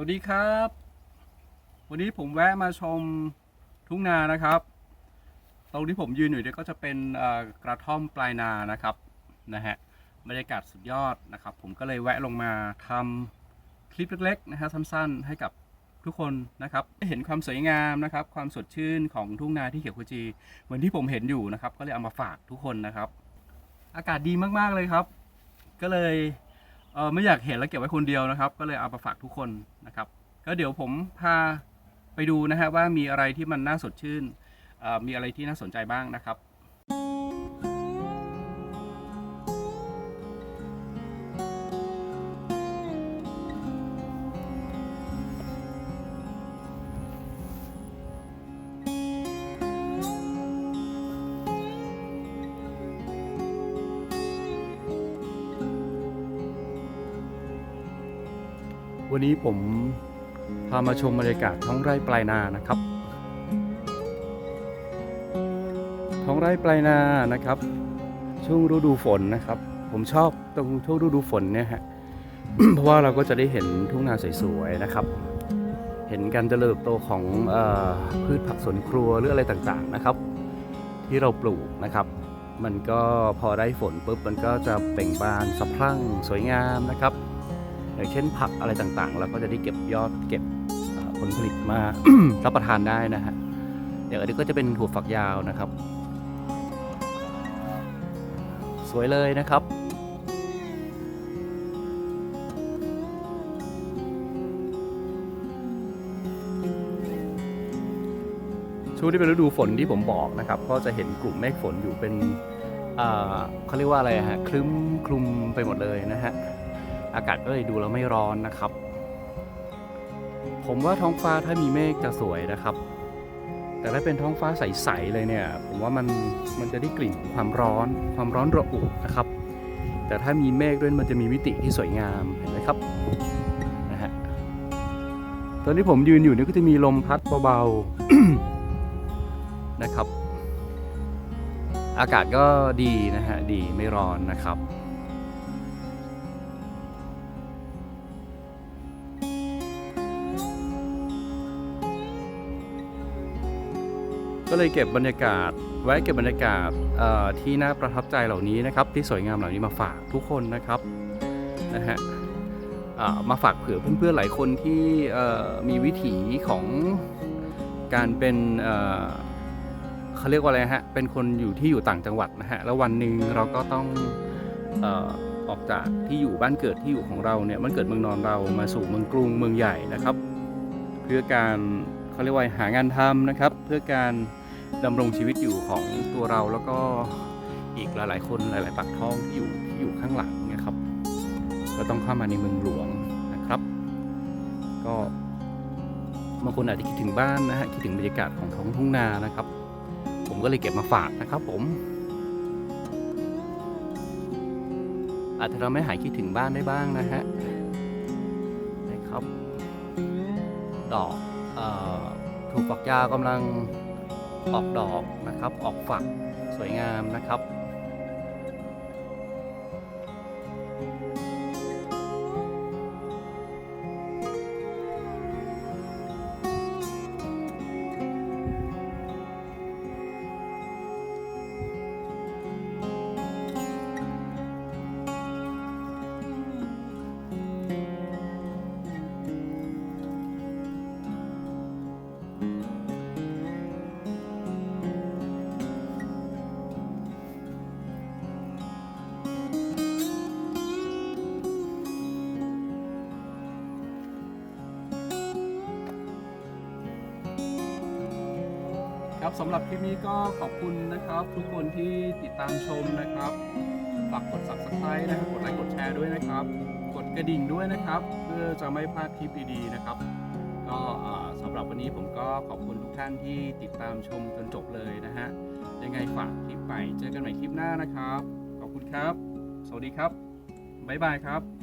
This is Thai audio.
วัสดีครับ วันนี้ผมแวะมาชมทุ่งนานะครับ ตรงที่ผมยืนอยู่เนี่ยก็จะเป็นกระท่อมปลายนานะครับนะฮะบรรยากาศสุดยอดนะครับ ผมก็เลยแวะลงมาทำคลิปเล็กๆนะฮะสั้นๆ ให้กับทุกคนนะครับเห็นความสวยงามนะครับ ความสดชื่นของทุ่งนาที่เขียวขจี เหมือนที่ผมเห็นอยู่นะครับ ก็เลยเอามาฝากทุกคนนะครับ อากาศดีมากๆเลยครับ ก็เลย ออไม่อยากเห็นแล้วเก็บไว้คนเดียวนะครับ ก็เลยเอามาฝากทุกคนนะครับ ก็เดี๋ยวผมพาไปดูนะฮะว่ามีอะไรที่มันน่าสดชื่นมีอะไรที่น่าสนใจบ้างนะครับ วันนี้ผมพามาชมบรรยากาศท้องไร่ปลายนานะครับ ท้องไร่ปลายนานะครับ ช่วงฤดูฝนนะครับ ผมชอบตรงช่วงฤดูฝนเนี่ยฮะเพราะว่าเราก็จะได้เห็นทุ่งนาสวยๆนะครับ เห็นการเจริญเติบโตของออพืชผักสวนครัวหรืออะไรต่างๆนะครับ ที่เราปลูกนะครับ มันก็พอได้ฝนปุ๊บมันก็จะเปล่งบานสะพรั่งสวยงามนะครับ อย่างเช่นผักอะไรต่างๆเราก็จะได้เก็บยอดเก็บเอ่อผลผลิตมารับประทานได้นะฮะอย่างอันนี้ก็จะเป็นถั่วฝักยาวนะครับ สวยเลยนะครับช่วงที่เป็นฤดูฝนที่ผมบอกนะครับ ก็จะเห็นกลุ่มเมฆฝนอยู่เป็นอ่าเขาเรียกว่าอะไรอะฮะคลึ้มคลุมไปหมดเลยนะฮะ อากาศก็เลยดูแล้วไม่ร้อนนะครับ ผมว่าท้องฟ้าถ้ามีเมฆจะสวยนะครับ แต่ถ้าเป็นท้องฟ้าใสๆเลยเนี่ย ผมว่ามันมันจะได้กลิ่นความร้อน ความร้อนระอุนะครับ แต่ถ้ามีเมฆด้วยมันจะมีมิติที่สวยงามเห็นไหมครับนะฮะตอนที่ผมยืนอยู่นี่ก็จะมีลมพัดเบาๆนะครับ อากาศก็ดีนะฮะดีไม่ร้อนนะครับ ก็เลยเก็บบรรยากาศ ไว้เก็บบรรยากาศที่น่าประทับใจเหล่านี้นะครับ ที่สวยงามเหล่านี้มาฝากทุกคนนะครับนะฮะมาฝากเผื่อเพื่อนๆหลายคนที่มีวิถีของการเป็นเขาเรียกว่าอะไรฮะเป็นคนอยู่ที่อยู่ต่างจังหวัดนะฮะแล้ววันหนึ่งเราก็ต้องออออกจากที่อยู่บ้านเกิดที่อยู่ของเราเนี่ยมันเกิดเมืองนอนเรามาสู่เมืองกรุงเมืองใหญ่นะครับ เพื่อการเขาเรียกว่าหางานทำนะครับ เพื่อการ ดำรงชีวิตอยู่ของตัวเราแล้วก็อีกหลาย ๆ คนหลาย ๆปากท้องที่อยู่ที่อยู่ข้างหลังเนะครับ ก็ต้องเข้ามาในเมืองหลวงนะครับ ก็บางคนอาจจะคิดถึงบ้านนะฮะคิดถึงบรรยากาศของท้องทุ่งนานะครับ ผมก็เลยเก็บมาฝากนะครับ ผม อาจจะทำให้หายคิดถึงบ้านได้บ้างนะฮะนะครับ ดอกเออถูกฝักยากำลัง ออกดอกนะครับ ออกฝักสวยงามนะครับ ครับสำหรับคลิปนี้ก็ขอบคุณนะครับ ทุกคนที่ติดตามชมนะครับฝากกด subscribe นะครับกดไลค์กดแชร์ด้วยนะครับ กดกระดิ่งด้วยนะครับ เพื่อจะไม่พลาดคลิปดีๆนะครับ ก็สำหรับวันนี้ผมก็ขอบคุณทุกท่านที่ติดตามชมจนจบเลยนะฮะยังไงฝากคลิปไปเจอกันใหม่คลิปหน้านะครับ ขอบคุณครับ สวัสดีครับบ๊ายบายครับ